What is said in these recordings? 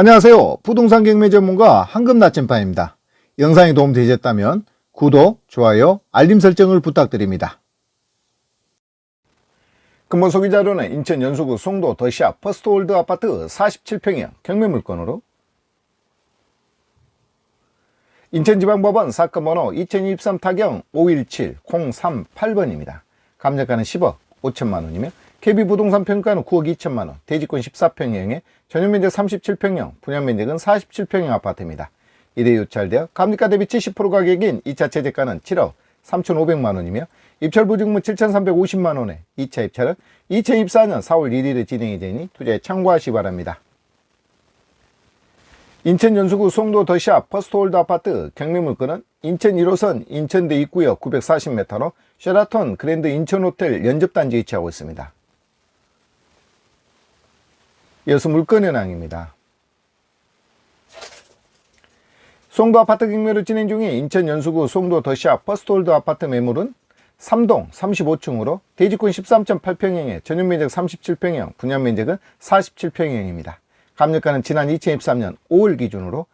안녕하세요. 부동산 경매 전문가 황금 나침반입니다. 영상이 도움되셨다면 구독, 좋아요, 알림 설정을 부탁드립니다. 근본 소개 자료는 인천 연수구 송도 더샵 퍼스트홀드 아파트 47평형 경매 물건으로 인천지방법원 사건 번호 2023 타경 517-038번입니다. 감정가는 10억 5천만 원이며 KB 부동산 평가는 9억 2천만 원, 대지권 14평형에 전용 면적 37평형, 분양 면적은 47평형 아파트입니다. 이래 유찰되어 감리가 대비 70% 가격인 2차 최저가는 7억 3,500만 원이며 입찰 보증금 7,350만 원에 2차 입찰은 2024년 4월 1일에 진행이 되니 투자에 참고하시 기 바랍니다. 인천 연수구 송도 더샵 퍼스트홀드 아파트 경매 물건은 인천 1호선 인천대 입구역 940m로 쉐라톤 그랜드 인천호텔 연접단지에 위치하고 있습니다. 이어서 물건 현황입니다. 송도 아파트 경매로 진행 중인 인천 연수구 송도 더샵 퍼스트홀드 아파트 매물은 3동 35층으로 대지권 13.8평형에 전용 면적 37평형, 분양 면적은 47평형입니다. 감정가는 지난 2023년 5월 기준으로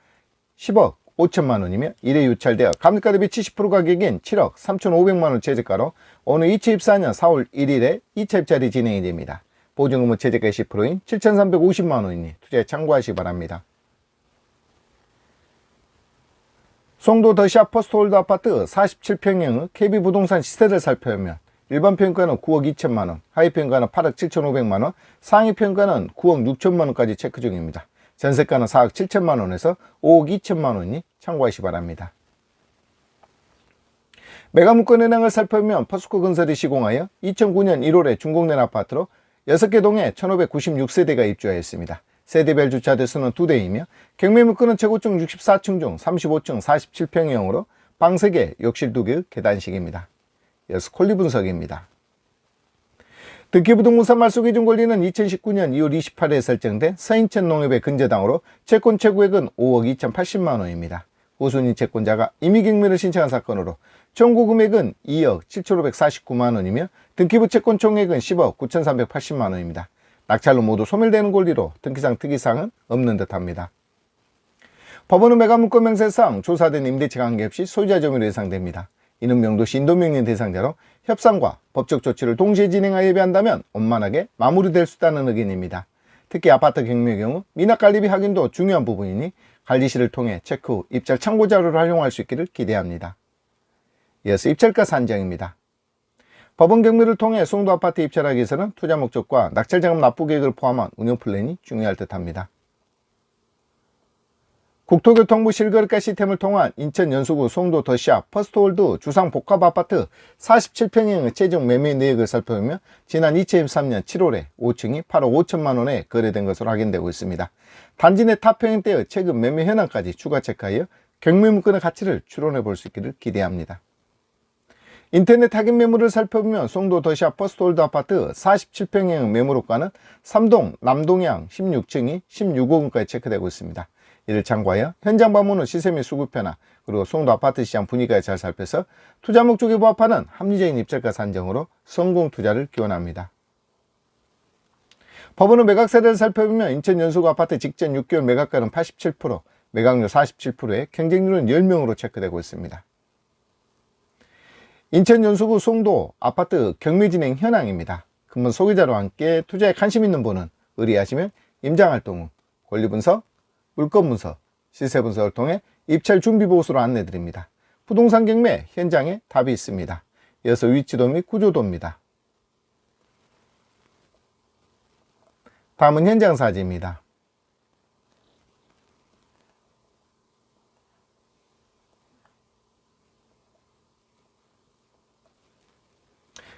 10억 5천만 원이며 이래 유찰되어 감정가 대비 70% 가격인 7억 3,500만 원 최저가로 오늘 2024년 4월 1일에 2차 입찰이 진행이 됩니다. 보증금은 최저가 10%인 7,350만 원이니 투자에 참고하시기 바랍니다. 송도 더샵 퍼스트홀드 아파트 47평형의 KB부동산 시세를 살펴보면 일반 평가는 9억 2천만 원, 하위 평가는 8억 7천5백만 원, 상위 평가는 9억 6천만 원까지 체크 중입니다. 전세가는 4억 7천만 원에서 5억 2천만 원이 참고하시 기 바랍니다. 매가문건 현황을 살펴보면 퍼스코 건설이 시공하여 2009년 1월에 중공된 아파트로 6개 동에 1596세대가 입주하였습니다. 세대별 주차 대 수는 2대이며 경매물건은 최고층 64층 중 35층 47평형으로 방 3개, 욕실 2개의 계단식입니다. 이어서 콜리 분석입니다. 등기부등본사 말소기준 권리는 2019년 2월 28일에 설정된 서인천 농협의 근저당으로 채권 최고액은 5억 2,080만 원입니다. 우순위 채권자가 임의경매를 신청한 사건으로 청구 금액은 2억 7,549만 원이며 등기부 채권 총액은 10억 9,380만 원입니다. 낙찰로 모두 소멸되는 권리로 등기상 특이사항은 없는 듯합니다. 법원은 매각문건 명세상 조사된 임대차 관계 없이 소유자 점유로 예상됩니다. 이는 명도시 인도명령 대상자로 협상과 법적 조치를 동시에 진행하여 예배한다면 원만하게 마무리될 수 있다는 의견입니다. 특히 아파트 경매의 경우 미납관리비 확인도 중요한 부분이니 관리실을 통해 체크 후 입찰 참고 자료를 활용할 수 있기를 기대합니다. 이어서 입찰가 산정입니다. 법원 경매를 통해 송도 아파트 입찰하기 위해서는 투자 목적과 낙찰 자금 납부 계획을 포함한 운영 플랜이 중요할 듯합니다. 국토교통부 실거래가 시스템을 통한 인천 연수구 송도 더샵 퍼스트홀드 주상 복합 아파트 47평형의 최종 매매 내역을 살펴보면 지난 2023년 7월에 5층이 8억 5천만 원에 거래된 것으로 확인되고 있습니다. 단지 내 타평형대의 최근 매매 현황까지 추가 체크하여 경매 물건의 가치를 추론해 볼 수 있기를 기대합니다. 인터넷 확인 매물을 살펴보면 송도 더샵 퍼스트홀드 아파트 47평형 매물호가는 3동 남동향 16층이 16억 원까지 체크되고 있습니다. 이를 참고하여 현장 방문 후 시세 및 수급 변화 그리고 송도 아파트 시장 분위기를 잘 살펴서 투자 목적에 부합하는 합리적인 입찰가 산정으로 성공 투자를 기원합니다. 법원은 매각세를 살펴보면 인천 연수구 아파트 직전 6개월 매각가는 87%, 매각률 47%에 경쟁률은 10명으로 체크되고 있습니다. 인천 연수구 송도 아파트 경매 진행 현황입니다. 근본 소개자와 함께 투자에 관심 있는 분은 의뢰하시면 임장활동 후 권리분석, 물건분석, 시세분석을 통해 입찰 준비보고서로 안내드립니다. 부동산 경매 현장에 답이 있습니다. 이어서 위치도 및 구조도입니다. 다음은 현장 사진입니다.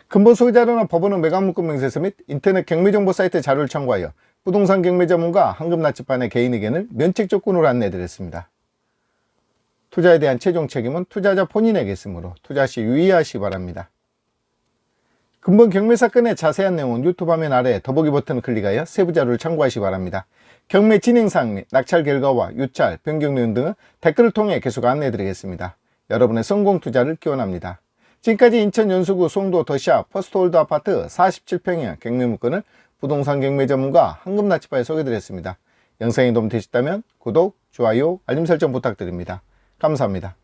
근본 소개자료는 법원은 매각문건 명세서 및 인터넷 경매정보 사이트 자료를 참고하여 부동산 경매 전문가 황금나치판의 개인 의견을 면책 조건으로 안내드렸습니다. 투자에 대한 최종 책임은 투자자 본인에게 있으므로 투자 시 유의하시기 바랍니다. 근본 경매 사건의 자세한 내용은 유튜브 화면 아래 더보기 버튼을 클릭하여 세부 자료를 참고하시기 바랍니다. 경매 진행 사항 및 낙찰 결과와 유찰, 변경 내용 등은 댓글을 통해 계속 안내드리겠습니다. 여러분의 성공 투자를 기원합니다. 지금까지 인천 연수구 송도 더샵 퍼스트홀드 아파트 47평형 경매 물건을 부동산 경매 전문가 황금나치바에 소개드렸습니다. 영상이 도움되셨다면 구독, 좋아요, 알림 설정 부탁드립니다. 감사합니다.